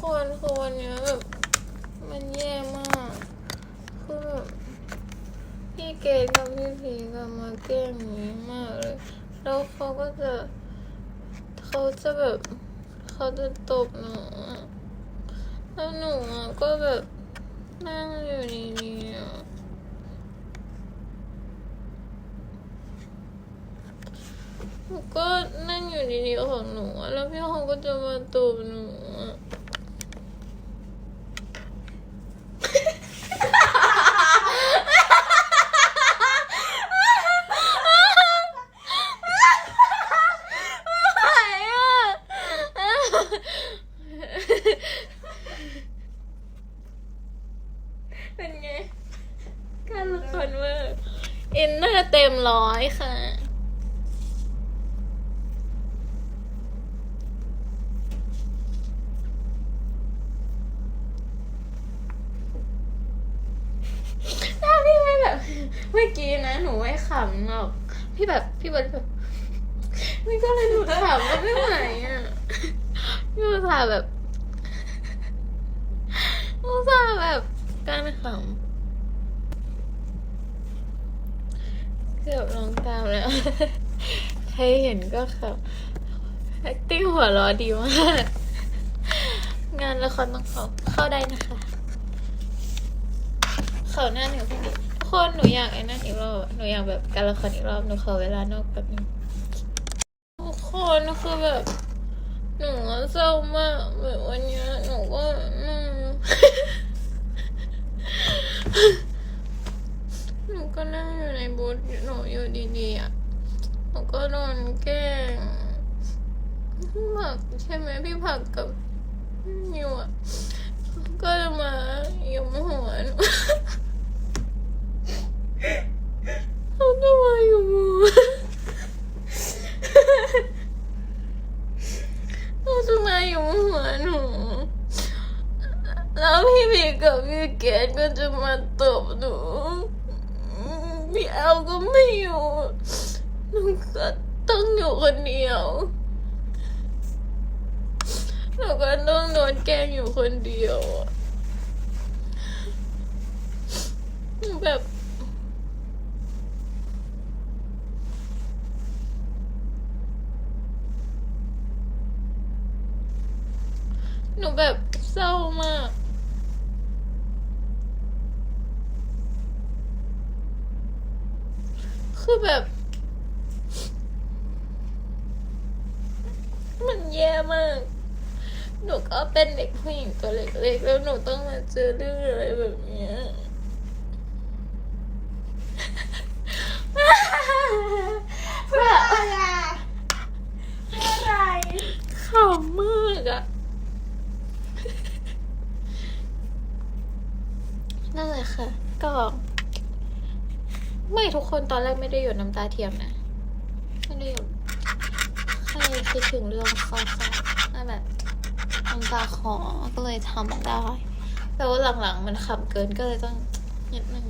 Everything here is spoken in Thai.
คนคือวันเนี้ยแบบมันแย่มาก คือแบบพี่เกดกับพี่พีก็มาแกล้งหนูมากเลย แล้วเขาก็จะเขาจะแบบเขาจะตบหนูอะแล้วหนูอะก็แบบนั่งอยู่ดีๆอะหนูก็นั่งอยู่ดีๆของหนูอะแล้วพี่เขาก็จะมาตบหนูอะ เป็นไง การละครเวอร์ อินเนอร์เต็มร้อยค่ะ ถ้าพี่ไม่แบบ เมื่อกี้นะ หนูไม่ขำหรอก พี่แบบ พี่บอลแบบไม่ก็เลยหนูขำแล้วไม่ไหวอะพี่อุตส่าห์แบบอุตส่าห์แบบการขำ กือบลองตามแล้ว ใครเห็นก็ขำ acting หัวเร้อดีมาก งานละครต้องเข้าเข้าได้นะคะ เขาหน้าหนึ่งพี่ทุกคนหนูอยากไอ้นั่นอีกรอบ หนูอยากแบบการละครอีกรอบ หนูขอเวลานอกแป๊บนึงทุกคนคือแบบ หนูเศร้ามากแบบวันนี้หนูก็อืม หนูก็นั่งอยู่ในบูธหนูอยู่ดีๆอะหนู ก็โดนแกล้งพี่ผักใช่ไหมพี่ผักกับนิวอะก็จะมายุมหัวหนูเขาจะมาอยู่มือเขาจะมาอยู่หัวหนูแล้วพี่พีกับพี่เกดก็จะมาตบหนูพี่แอลก็ไม่อยู่ หนูก็ต้องอยู่คนเดียว หนูก็ต้องโดนแกล้งอยู่คนเดียวอะหนูแบบ หนูแบบเศร้ามาก คือแบบ มัน แย่มาก หนูก็เป็นเด็กผู้หญิงตัวเล็กๆ แล้วหนูต้องมาเจอเรื่องอะไรแบบเนี้ยเพื่ออะไรเพื่ออะไรขำมากอะนั่นแหละค่ะ ก็ ไม่ทุกคนตอนแรกไม่ได้หยดน้ำตาเทียมนะ ไม่ได้หยด ใค่คิดถึงเรื่องเศร้าๆนั่นแบบน้ำตาคอก็เลยทำได้ แต่ว่าหลังๆมันขำเกินก็เลยต้องนิดนึง